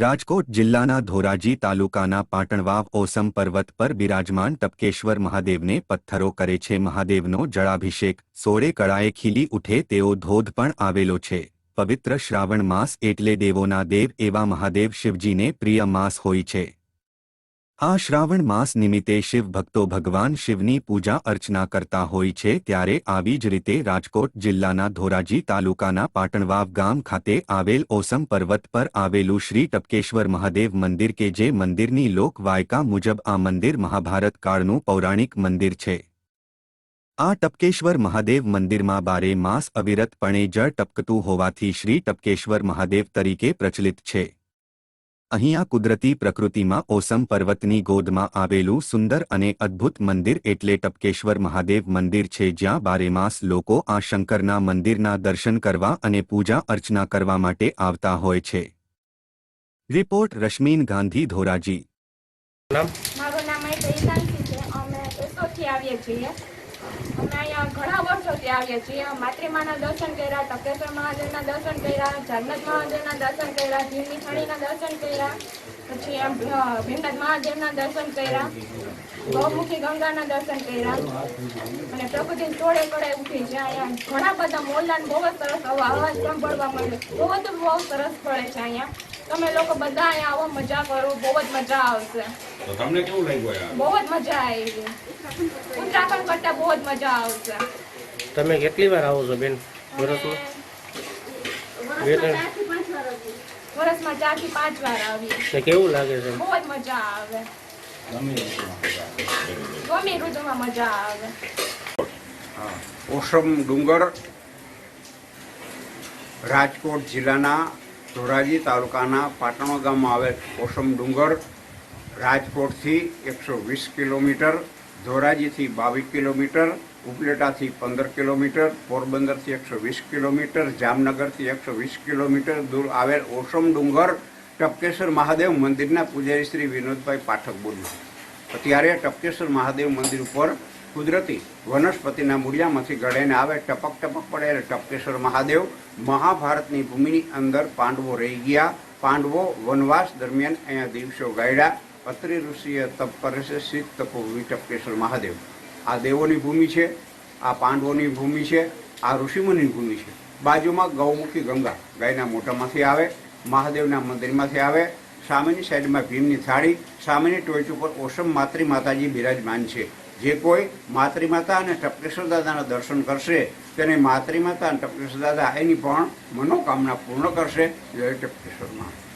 રાજકોટ જિલ્લાના ધોરાજી તાલુકાના પાટણવાવ ઓસમ પર્વત પર બિરાજમાન ટપકેશ્વર મહાદેવને પથ્થરો કરે છે. મહાદેવનો જળાભિષેક સોળે કળાએ ખીલી ઉઠે તેવો ધોધ પણ આવેલો છે. પવિત્ર શ્રાવણ માસ એટલે દેવોના દેવ એવા મહાદેવ શિવજીને પ્રિય માસ હોય છે. આ શ્રાવણ માસ નિમિત્તે શિવ ભક્તો ભગવાન શિવની પૂજા અર્ચના કરતા હોય છે ત્યારે આવી જ રીતે રાજકોટ જિલ્લાના ધોરાજી તાલુકાના પાટણવાવ ગામ ખાતે આવેલ ઓસમ પર્વત પર આવેલું શ્રી ટપકેશ્વર મહાદેવ મંદિર કે જે મંદિરની લોકવાયકા મુજબ આ મંદિર મહાભારત કાળનું પૌરાણિક મંદિર છે. આ ટપકેશ્વર મહાદેવ મંદિરમાં બારે માસ અવિરતપણે જળ ટપકતું હોવાથી શ્રી ટપકેશ્વર મહાદેવ તરીકે પ્રચલિત છે. અહીંયા કુદરતી પ્રકૃતિમાં ઓસમ પર્વતની ગોદમાં આવેલું સુંદર અને અદ્ભુત મંદિર એટલે ટપકેશ્વર મહાદેવ મંદિર છે જ્યાં બારેમાસ લોકો આ શંકરના મંદિરના દર્શન કરવા અને પૂજા અર્ચના કરવા માટે આવતા હોય છે. રિપોર્ટ રશ્મિન ગાંધી ધોરાજી. મારું નામ અમે આવીએ છીએ. ઘણા વર્ષોથી આવીએ છીએ. માતૃમાના દર્શન કર્યા ટકેશ્વર મહાદેવના દર્શન કર્યા જન્નત મહાદેવના દર્શન કર્યા ભીમની થણીના દર્શન કર્યા પછી એમ અ, ભીમનાથ મહાદેવના દર્શન કર્યા ગૌમુખી ગંગાના દર્શન કર્યા અને પ્રકૃતિ ચોળે કળે ઉઠી છે અહીંયા ઘણા બધા મોલ્લા બહુ જ સરસ અવાજ સાંભળવા મળે. બહુ જ બહુ સરસ પડે છે અહીંયા. તમે લોકો બધા અહીંયા આવો મજા કરો બહુ જ મજા આવશે. તો તમને કેવું લાગ્યું બહુ જ મજા આવી. ઉત્તરાખંડ કરતા બહુ જ મજા આવશે. તમે કેટલી વાર આવો છો બેન? વર્ષમાં બે ત્રણ? વર્ષમાં ચારથી પાંચ વાર આવી ને કેવું લાગે છે? બહુ જ મજા આવે. ગમી ઋતુમાં મજા આવે. ઓસમ ડુંગર રાજકોટ જિલ્લાના ધોરાજી તાલુકાના પાટણો ગામમાં આવેલ ઓસમ ડુંગર રાજકોટથી એકસો વીસ કિલોમીટર ધોરાજીથી બાવીસ કિલોમીટર, ઉપલેટાથી પંદર કિલોમીટર, પોરબંદરથી એકસો વીસ કિલોમીટર, જામનગરથી એકસો વીસ કિલોમીટર દૂર આવેલ ઓસમ ડુંગર, ટપકેશ્વર મહાદેવ મંદિરના પૂજારી શ્રી વિનોદભાઈ પાઠક બોલ્યું. અત્યારે ટપકેશ્વર મહાદેવ મંદિર ઉપર કુદરતી વનસ્પતિના મૂળિયામાંથી ગળાઈને આવે ટપક ટપક પડે એટલે ટપકેશ્વર મહાદેવ મહાભારતની ભૂમિની અંદર પાંડવો રહી ગયા. પાંડવો વનવાસ દરમિયાન અહીંયા દિવસો ગાયડા. અત્રિ ઋષિએ તપ કરે છે, શીત તપો ટપકેશ્વર મહાદેવ. આ દેવોની ભૂમિ છે, આ પાંડવોની ભૂમિ છે, આ ઋષિમુનિની ભૂમિ છે. બાજુમાં ગૌમુખી ગંગા ગાયના મોઢામાંથી આવે, મહાદેવના મંદિરમાંથી આવે, સામેની સાઈડમાં ભીમની થાળી, સામેની ટોચ ઉપર ઓસમ માતૃ માતાજી બિરાજમાન છે. જે કોઈ માતૃમાતા અને ટપકેશ્વર દાદાના દર્શન કરશે, તેને માતૃમાતા અને ટપકેશ્વર દાદા એની પણ મનોકામના પૂર્ણ કરશે. જય ટપકેશ્વરમાં